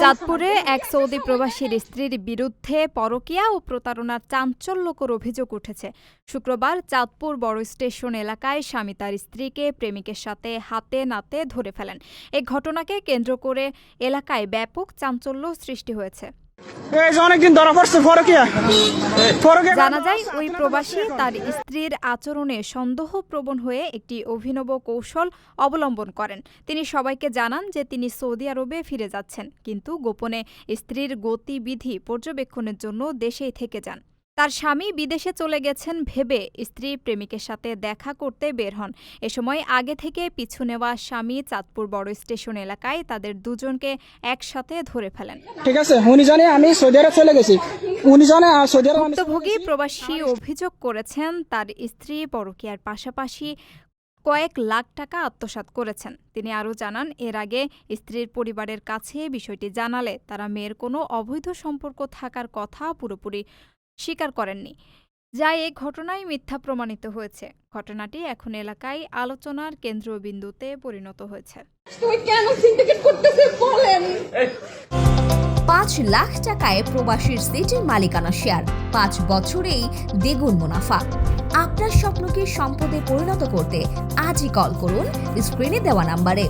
চাঁদপুরে এক সৌদি প্রবাসীর স্ত্রীর বিরুদ্ধে পরকিয়া ও প্রতারণার চাঞ্চল্যকর অভিযোগ উঠেছে। শুক্রবার চাঁদপুর বড় স্টেশন এলাকায় স্বামী তার স্ত্রীকে প্রেমিকের সাথে হাতে নাতে ধরে ফেলেন। এ ঘটনাকে কেন্দ্র করে এলাকায় ব্যাপক চাঞ্চল্য সৃষ্টি হয়েছে। জানা যায়, ওই প্রবাসী তার স্ত্রীর আচরণে সন্দেহ প্রবণ হয়ে একটি অভিনব কৌশল অবলম্বন করেন। তিনি সবাইকে জানান যে তিনি সৌদি আরবে ফিরে যাচ্ছেন, কিন্তু গোপনে স্ত্রীর গতিবিধি পর্যবেক্ষণের জন্য দেশেই থেকে যান। তার স্বামী বিদেশে চলে গেছেন ভেবে স্ত্রী প্রেমিকের সাথে দেখা করতে বের হন। এ সময় আগে থেকে পিছু নেওয়া স্বামী চাঁদপুর বড় স্টেশন এলাকায় তাদের দুজনকে একসাথে ধরে ফেলেন। ঠিক আছে উনি জানে আমি সৌদি আরব চলে গেছি। উনি জানে আর সৌদি আরব ভুক্তভোগী প্রবাসী অভিযোগ করেছেন তার স্ত্রী পরকীয়ার পাশাপাশি কয়েক লাখ টাকা আত্মসাৎ করেছেন। তিনি আরও জানান এর আগে স্ত্রীর পরিবারের কাছে বিষয়টি জানালে তারা মেয়ের কোনো অবৈধ সম্পর্ক থাকার কথা পুরোপুরি স্বীকার করেননি যা এ ঘটনায় মিথ্যা প্রমাণিত হয়েছে। ঘটনাটি এখন এলাকায় আলোচনার কেন্দ্রবিন্দুতে পরিণত হয়েছে। পাঁচ লাখ টাকায় প্রবাসীর সিটির মালিকানা শেয়ার পাঁচ বছরেই দ্বিগুণ মুনাফা। আপনার স্বপ্নকে সম্পদে পরিণত করতে আজই কল করুন স্ক্রিনে দেওয়া নাম্বারে।